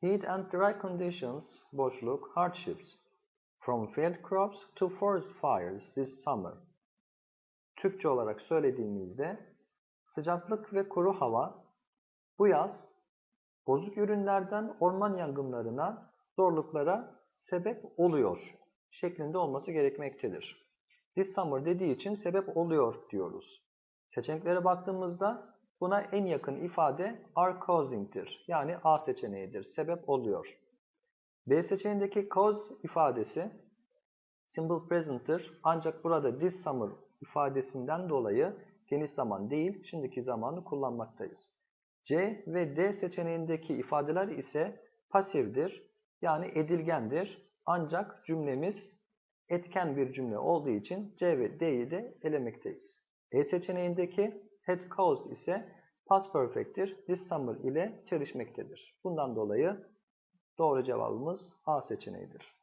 Heat and dry conditions, boşluk, hardships. From field crops to forest fires this summer. Türkçe olarak söylediğimizde sıcaklık ve kuru hava bu yaz bozuk ürünlerden orman yangınlarına, zorluklara sebep oluyor şeklinde olması gerekmektedir. This summer dediği için sebep oluyor diyoruz. Seçeneklere baktığımızda buna en yakın ifade are causing'tir. Yani A seçeneğidir. Sebep oluyor. B seçeneğindeki cause ifadesi simple present'tır. Ancak burada this summer ifadesinden dolayı geniş zaman değil, şimdiki zamanı kullanmaktayız. C ve D seçeneğindeki ifadeler ise pasifdir. Yani edilgendir. Ancak cümlemiz etken bir cümle olduğu için C ve D'yi de elemekteyiz. E seçeneğindeki had caused ise past perfect'tir. This summer ile çelişmektedir. Bundan dolayı doğru cevabımız A seçeneğidir.